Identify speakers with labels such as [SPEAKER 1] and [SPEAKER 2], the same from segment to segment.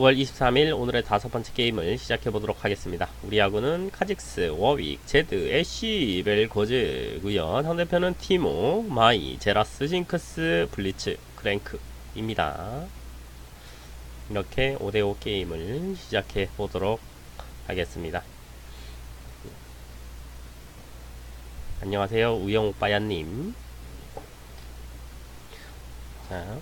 [SPEAKER 1] 9월 23일 오늘의 다섯 번째 게임을 시작해 보도록 하겠습니다. 우리 야구는 카직스, 워윅, 제드, 애쉬, 벨고즈고요. 상대편은 티모, 마이, 제라스, 징크스, 블리츠, 크랭크입니다. 이렇게 5대5 게임을 시작해 보도록 하겠습니다. 안녕하세요. 우영오빠야님. 자,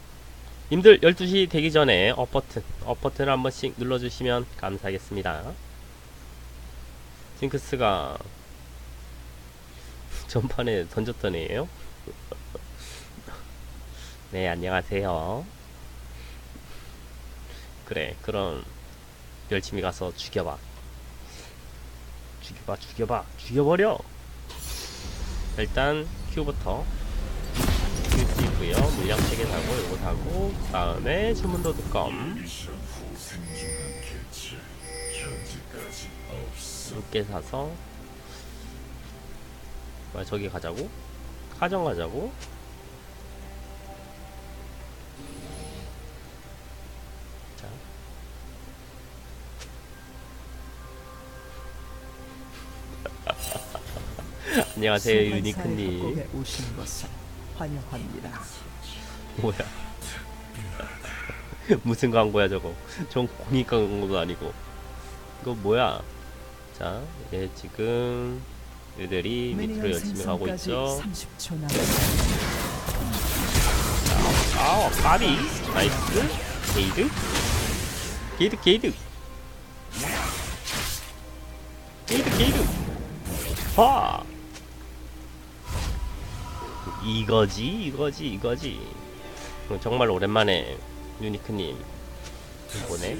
[SPEAKER 1] 님들 12시 되기 전에 업 버튼, 업 버튼을 한 번씩 눌러주시면 감사하겠습니다. 징크스가 전판에 던졌던 애예요. 네, 안녕하세요. 그래, 그럼 열심히 가서 죽여봐. 죽여봐, 죽여봐, 죽여버려! 일단 큐부터 큐 있고요. 물량 3개 사고 요거 사고 다음에 주문도 뚜껑 6개 사서 뭐야 저기 가자고? 가정 가자고? 자 안녕하세요 유니크님
[SPEAKER 2] 환영합니다.
[SPEAKER 1] 뭐야? 무슨 광고야 저거? 전 공익 광고도 아니고. 이거 뭐야? 자, 얘 지금 얘들이 밑으로 열심히 가고 있죠.
[SPEAKER 2] 30초 남았습니다.
[SPEAKER 1] 아, 까비, 나이스, 게이드, 게이드, 게이드, 게이드, 게이드. 와, 이거지, 이거지, 이거지. 어, 정말 오랜만에 유니크님 보네.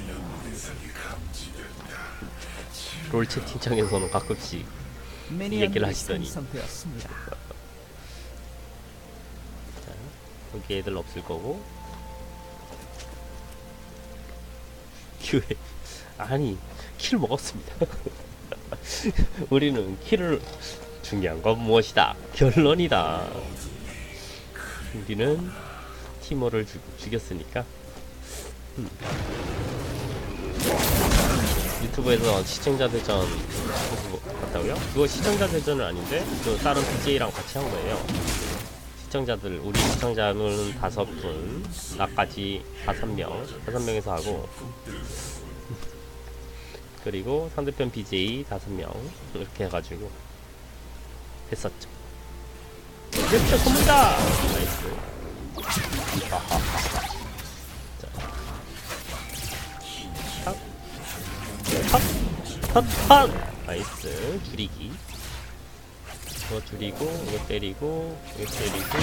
[SPEAKER 1] 롤 채팅창에서는 가끔씩 얘기를 하시더니.
[SPEAKER 2] 생성되었습니다.
[SPEAKER 1] 여기 애들 없을 거고 큐에 아니 킬 먹었습니다 우리는 킬을 중요한 건 무엇이다 결론이다 우리는 죽, 죽였으니까 음. 유튜브에서 시청자 대전 봤다고요? 그거 시청자 대전은 아닌데 그 다른 BJ랑 같이 한 거예요 시청자들 우리 시청자는 다섯 분 나까지 다섯 명 다섯 명에서 하고 그리고 상대편 BJ 다섯 명 이렇게 해가지고 했었죠. 탁, 탁, 탁, 탁. 나이스 줄이기. 이거 줄이고 이거 때리고 이거 때리고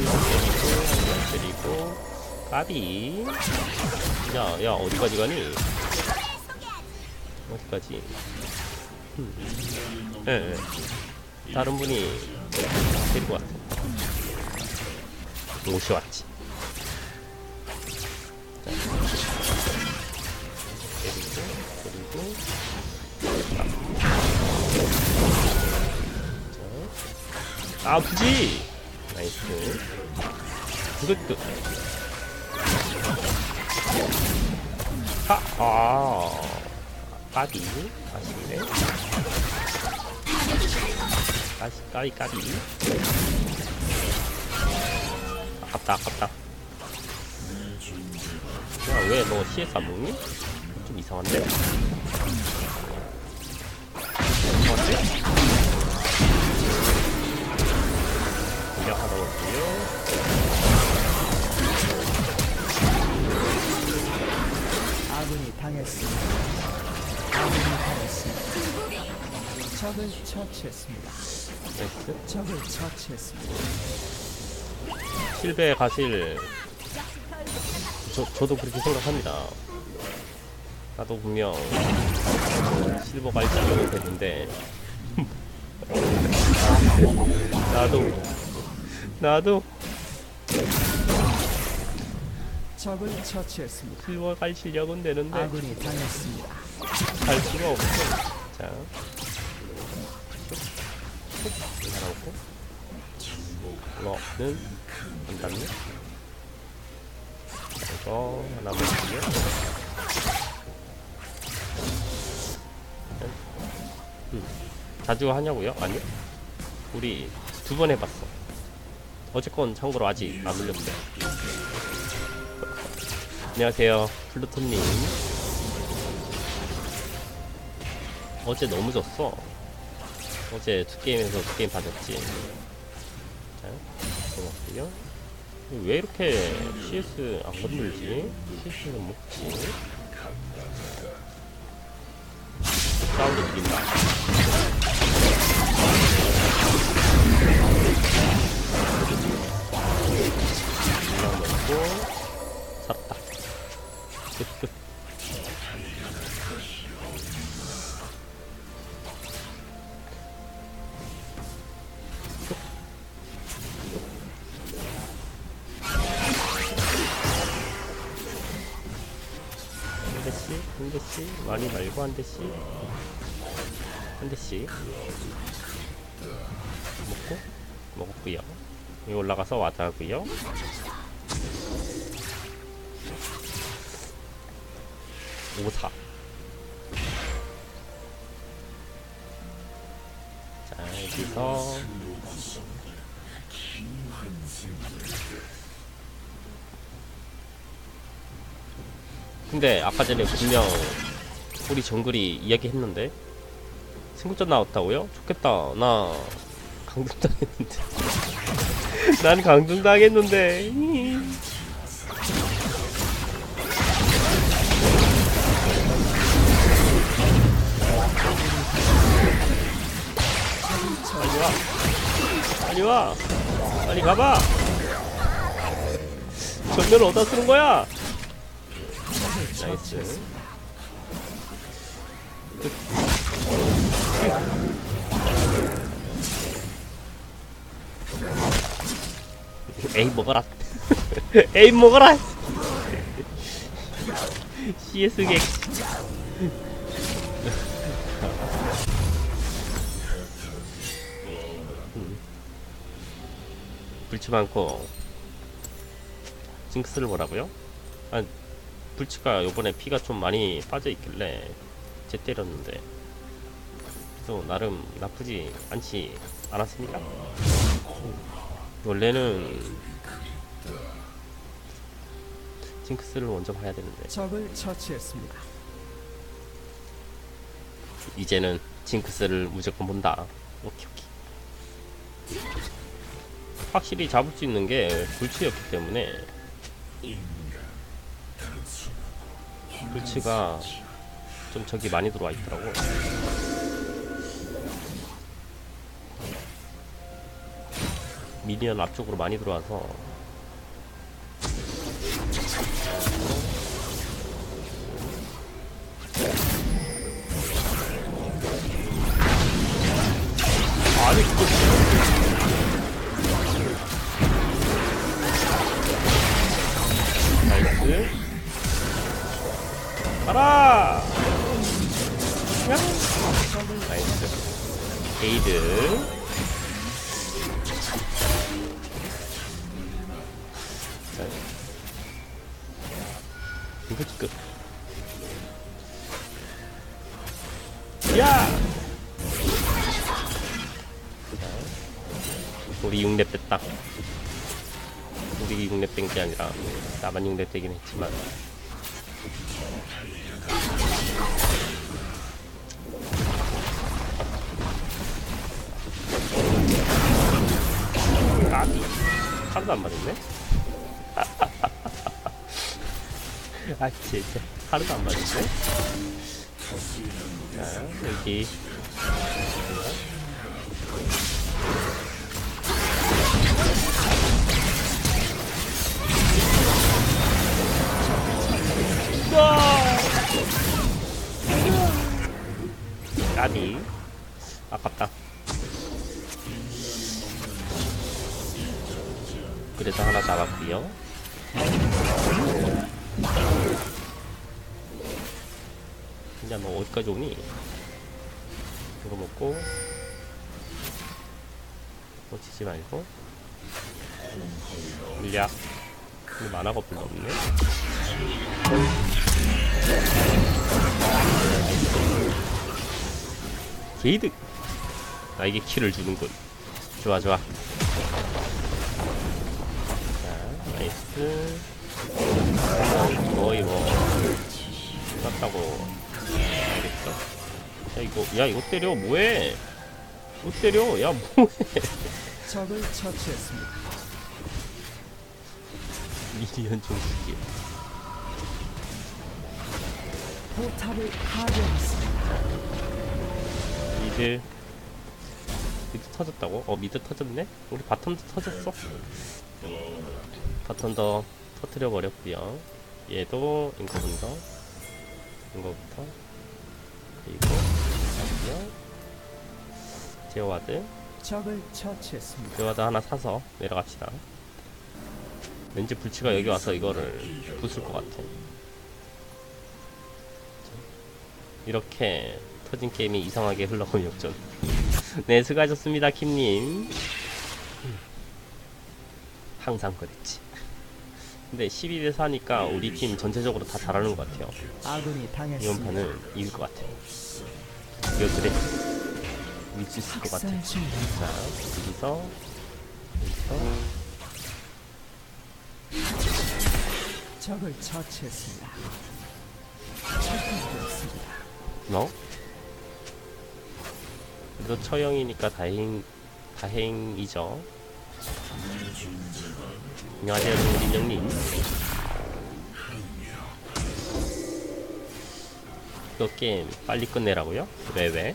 [SPEAKER 1] 이거 때리고 이거 때리고 까비 야야 어디까지 가니 어디까지 음. 예, 예. 다른 분이 데리고 왔어 옷이 왔지. 자. 때리고 그리고. 아프지? 나이스. 그것도 하아. 까비. 아쉽네 까시 까비 아깝다 아깝다 야왜 너 CS 안 먹니? 좀 이상한데? 어때? 공략하다 볼게요.
[SPEAKER 2] 아군이 당했습니다. 아군이 당했습니다. 적을 처치했습니다.
[SPEAKER 1] 나이스.
[SPEAKER 2] 적을 처치했습니다.
[SPEAKER 1] 실베 가실. 저, 저도 그렇게 생각합니다. 나도 분명 실버 갈지 않으면 되는데. 나도, 나도
[SPEAKER 2] 적을 처치했습니다.
[SPEAKER 1] 실버 갈 실력은 되는데
[SPEAKER 2] 아군이 당했습니다.
[SPEAKER 1] 갈 수가 없어. 자. 살아오고 이거는 뭐, 안 닿네? 이거 하나 먹을게요. 네. 음. 자주 하냐고요? 아니요. 우리 두 번 해봤어. 어쨌건 참고로 아직 안 물렸어요. 안녕하세요 플루토님. 어제 너무 졌어. 어제 두 게임에서 두 게임 받았지. 자, 고맙고요. 왜 이렇게 CS 안 건들지? CS는 먹지? 사운드 들린다. 한 대씩, 한 대씩 먹고 먹었고요. 여기 올라가서 와자 하고요. 오사. 자 여기서 근데 아까 전에 분명 우리 정글이 이야기했는데 승부전 나왔다고요? 좋겠다. 나 강등당했는데. 난 강등당했는데. 빨리 와. 빨리 와. 빨리 가봐. 전멸을 어디다 쓰는 거야? 나이스. 에이 먹어라. 에이 먹어라. CS 객 불치 많고. 징크스를 뭐라고요? 아 불치가 요번에 피가 좀 많이 빠져 있길래 제 때렸는데 그래서 나름 나쁘지 않지 않았습니까? 원래는 징크스를 먼저 봐야 되는데
[SPEAKER 2] 적을 처치했습니다.
[SPEAKER 1] 이제는 징크스를 무조건 본다. 오케이 오케이. 확실히 잡을 수 있는 게 불치였기 때문에 불치가 좀 적이 많이 들어와 있더라고. 미니언 앞쪽으로 많이 들어와서 이거 끝 야! 우리 6렙 뺐다. 우리 6렙 뺀게 아니라 나만 6렙 되긴 했지만 하나도 안 맞았네? 아 진짜 하나도 안 맞았네? 자 여기 까비 아깝다 잡았고요. 이제 너 어디까지 오니? 이거 먹고. 놓치지 말고. 물약 근데 만화가 별로 없네. 게이드. 나에게 키를 주는군 좋아 좋아 나이스 거의 뭐 끝났다고 알겠어 야 이거 야 이거 때려 뭐해 못 때려 야 뭐해
[SPEAKER 2] 적을 처치했습니다.
[SPEAKER 1] 미리언 종식이
[SPEAKER 2] 포탑을 파괴했습니다.
[SPEAKER 1] 미드 미드 터졌다고? 어 미드 터졌네? 우리 바텀도 터졌어 바텀도 터트려 버렸고요. 얘도 인거 분더 인거부터. 그리고 여기요. 제어와드.
[SPEAKER 2] 적을 처치했습니다.
[SPEAKER 1] 제어와드 하나 사서 내려갑시다. 왠지 불치가 여기 와서 이거를 부술 것 같아. 이렇게 터진 게임이 이상하게 흘러가면 역전. 네 수고하셨습니다 킴님. 항상 그랬지 근데 12대 4니까 우리 팀 전체적으로 다 잘하는 것 같아요
[SPEAKER 2] 아군이
[SPEAKER 1] 이번
[SPEAKER 2] 당했습니다.
[SPEAKER 1] 판은 이길 것 같아요 이거 그래 이길 수 있을 것 같아 자 여기서 여기서
[SPEAKER 2] 적을 처치했습니다. 처치되었습니다.
[SPEAKER 1] 너? 그래도 처형이니까 다행 다행이죠. 안녕하세요, 민정님. 이거 게임 빨리 끝내라고요? 왜 왜?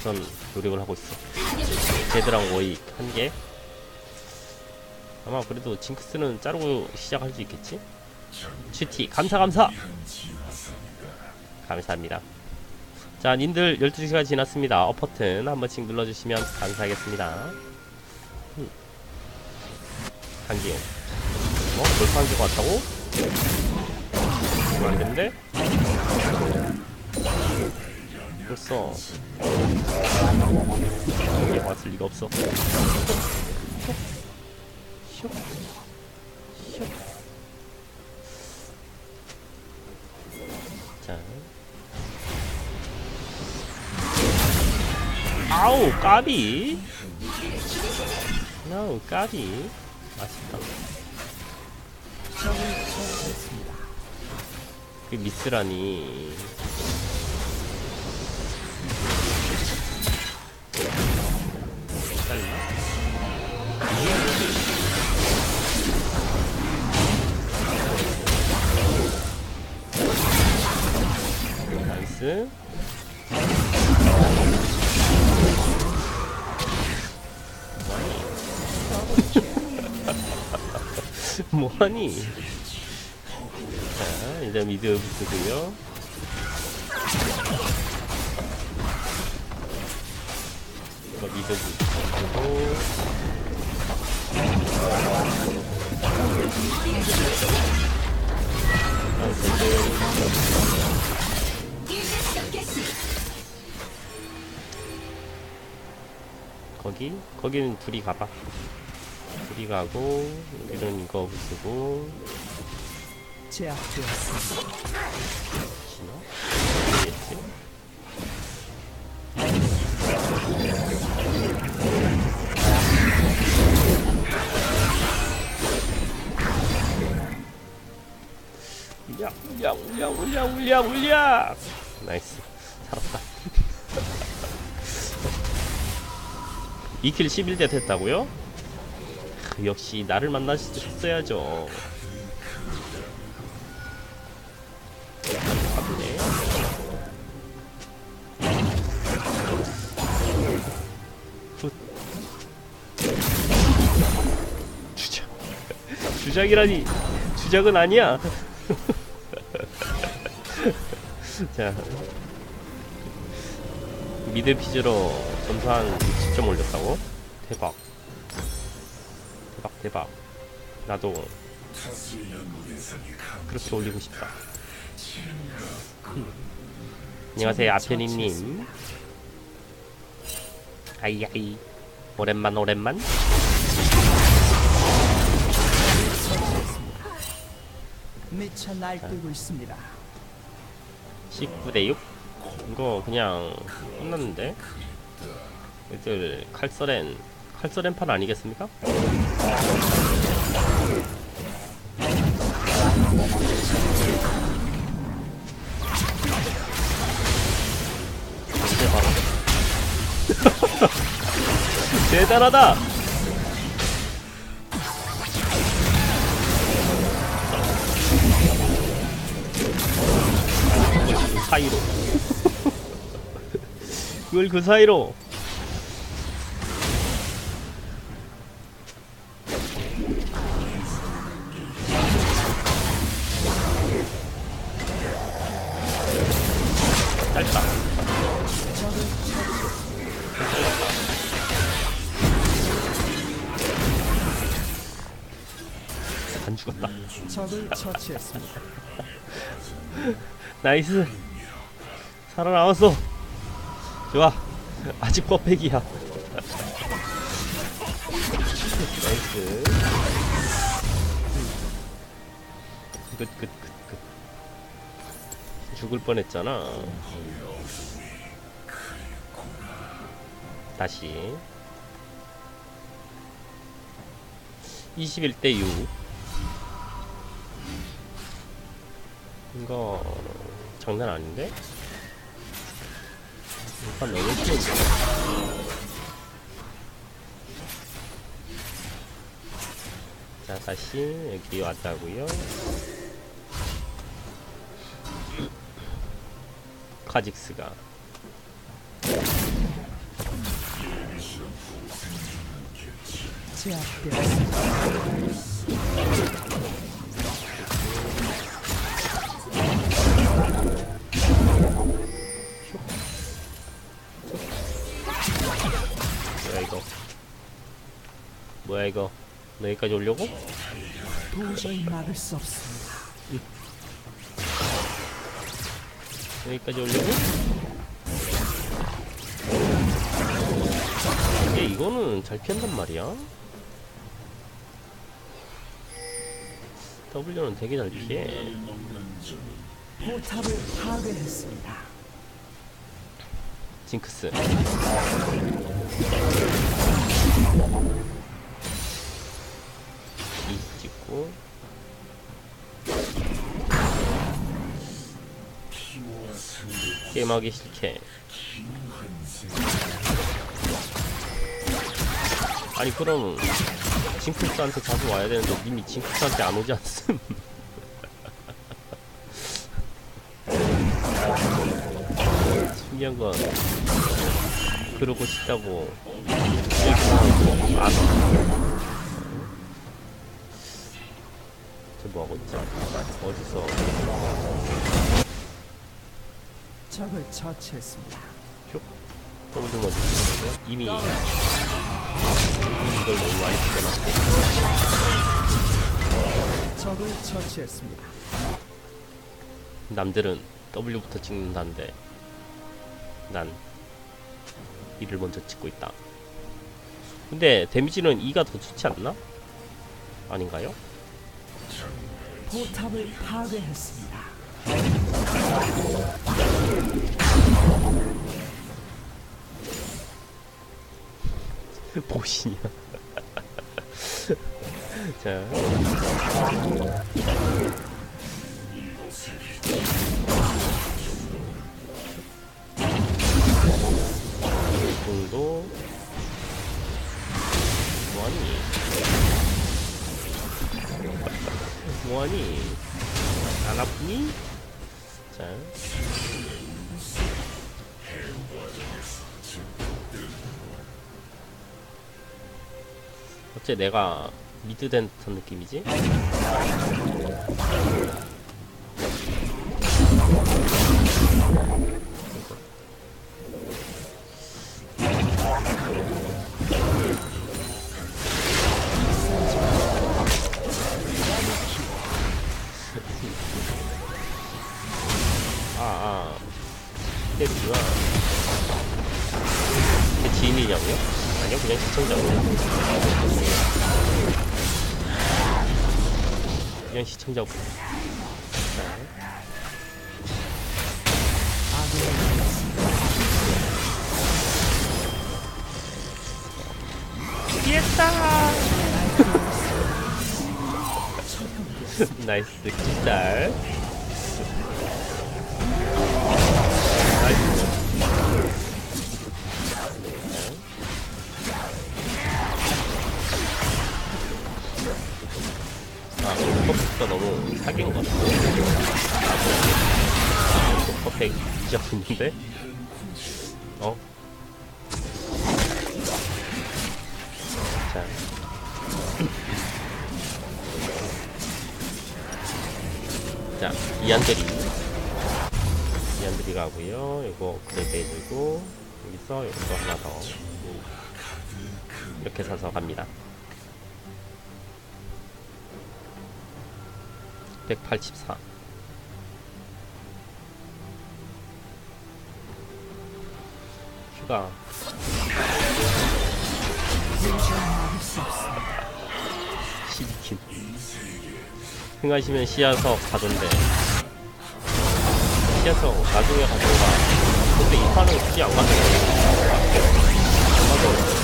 [SPEAKER 1] 전 노력을 하고 있어. 제드랑 워익 한 개. 아마 그래도 징크스는 자르고 시작할 수 있겠지? GT 감사 감사. 감사합니다. 자, 님들 12시가 지났습니다. 어퍼튼 한 번씩 눌러주시면 감사하겠습니다. 음. 한기용. 어? 벌써 한기가 왔다고? 안 된대? 벌써. 이게 왔을 리가 없어. 슉. 슉. 자. 아우 까비 아우 까비 맛있다. 그 미스라니? 나이스 뭐하니? 자, 이제 미드 붙고요. 이거 미드 붙고. 거기? 거기는 둘이 가봐. 둘이 가고, 여기는 이거 붙고,
[SPEAKER 2] 제압되었습니다.
[SPEAKER 1] 울려 울려 울려 울려 울려 울려 나이스 살았다 2킬 11대 됐다고요? 크, 역시 나를 만나셨어야죠. 아프네. 훗. 주작 주작이라니. 주작은 아니야. 자. 미드 피즈로 점수 한 60점 올렸다고? 대박 대박. 나도 그렇게 올리고 싶다. 안녕하세요 아페니님. 아이아이. 오랜만 오랜만.
[SPEAKER 2] 미쳐 날뛰고 있습니다.
[SPEAKER 1] 19대 6 이거 그냥 끝났는데? 이들 칼서렌 칼서렌판 아니겠습니까? 대단하다. 그 사이로 이걸 그 사이로 안 죽었다.
[SPEAKER 2] 적을 처치했습니다.
[SPEAKER 1] 나이스. 살아남았어. 좋아. 아직 퍼펙이야. 나이스 끝끝끝끝. 죽을 뻔했잖아. 다시. 21대 6 이거 장난 아닌데? 일단 너무 쉬운데 자 다시 여기 왔다고요 카직스가. 뭐야 이거 뭐야 이거 너 여기까지 오려고?
[SPEAKER 2] 도저히 막을 수 없습니다.
[SPEAKER 1] 여기까지 오려고? 얘 이거는 잘 피한단 말이야 W는 되게 잘 피해
[SPEAKER 2] 포탑을 파괴했습니다.
[SPEAKER 1] 징크스 이 찍고 게임하기 싫게 아니 그럼 징크스한테 자주 와야 되는데 님이 징크스한테 안 오지 않음 신기한 건 그러고 싶다고 와. 쟤 뭐하고 있지? 어디서
[SPEAKER 2] 적을 처치했습니다.
[SPEAKER 1] 더블 좀 어디서 이미 이걸 너무 많이 찍어놨고
[SPEAKER 2] 적을 처치했습니다.
[SPEAKER 1] 남들은 W부터 찍는다는데 난 이를 먼저 찍고 있다 근데 데미지는 2가 더 좋지 않나? 아닌가요?
[SPEAKER 2] 포탑을 파괴했습니다.
[SPEAKER 1] 보시냐. 자. 공도. 뭐하니 뭐하니 안 아프니? 자 어째 내가 미드 된 듯한 느낌이지? 아, 아. 때리구나. 제 지인이냐고요? 아니요, 그냥 시청자고요. 그냥 시청자분.
[SPEAKER 2] 기했다.
[SPEAKER 1] 나이스 기딸. 아 슈퍼팩가 너무 사기인 것 같아 슈퍼팩 뒤졌는데 어? 자 자, 이안들이 이안들이 가고요. 이거 그래도 해주고 여기서 이것도 하나 더 이렇게 사서 갑니다. 184 휴가. 시리킨. 흥하시면 시야석 가던데. 시야석 나중에 가던가. 근데 이 판은 굳이 안 가도 안 가도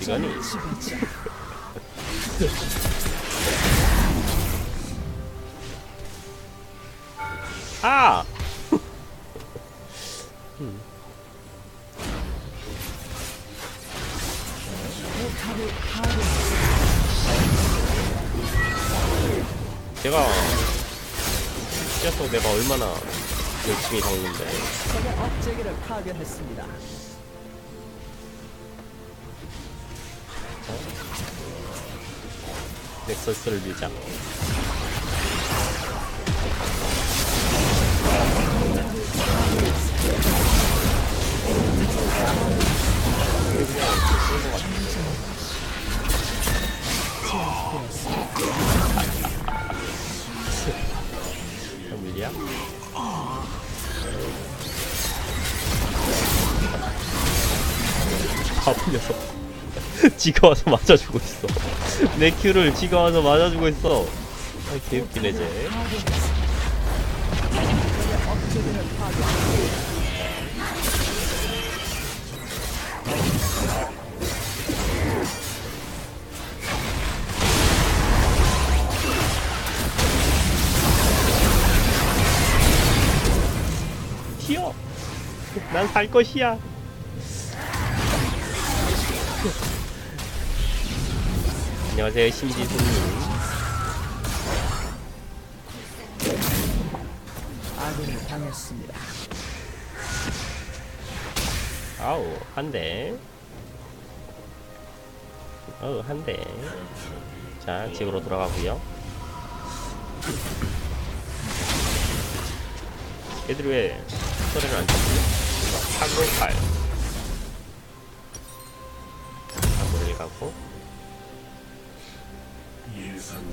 [SPEAKER 1] 어디 가니? 아! 제가 시야석 내가 얼마나 열심히 닦는데
[SPEAKER 2] 적의 업체계를 파괴했습니다.
[SPEAKER 1] 넥서스를 밀자 밀리야? 바쁜 녀석 지가 와서 맞아주고 있어. 내 큐를 지가 와서 맞아주고 있어. 아 개웃기네 쟤. 튀어. 난 살 것이야 안녕하세요 심지수님.
[SPEAKER 2] 아군이 당했습니다.
[SPEAKER 1] 아우 한대. 어우 한대. 자 집으로 돌아가고요. 얘들이 왜 소리를 안 듣지? 상공팔 상공을 가고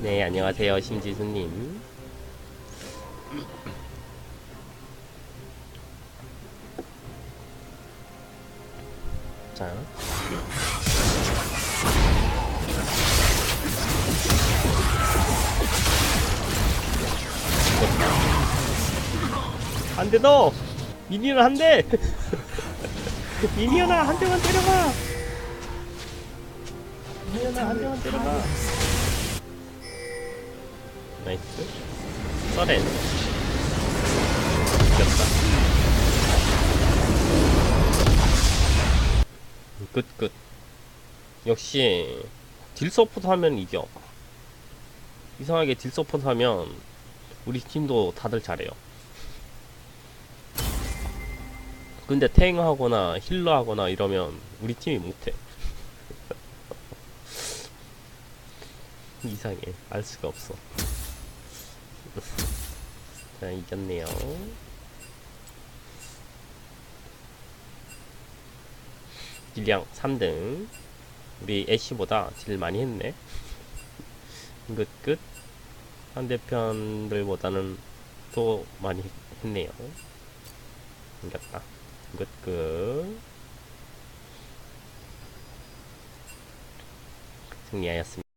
[SPEAKER 1] 네 안녕하세요 심지수님 자 안 돼, 너! 미니언 한 대! 미니언아, 한 대만 때려봐! 미니언아, 한 대만 때려봐! 나이스. 서렌. 이겼다. 끝, 끝. 역시, 딜 서포트 하면 이겨. 이상하게 딜 서포트 하면, 우리 팀도 다들 잘해요. 근데 탱 하거나 힐러 하거나 이러면 우리 팀이 못해. 이상해. 알 수가 없어. 자, 이겼네요. 딜량 3등. 우리 애쉬보다 딜 많이 했네. 끝, 끝. 상대편들보다는 또 많이 했- 했네요. 이겼다. 끝, 끝. 승리하였습니다.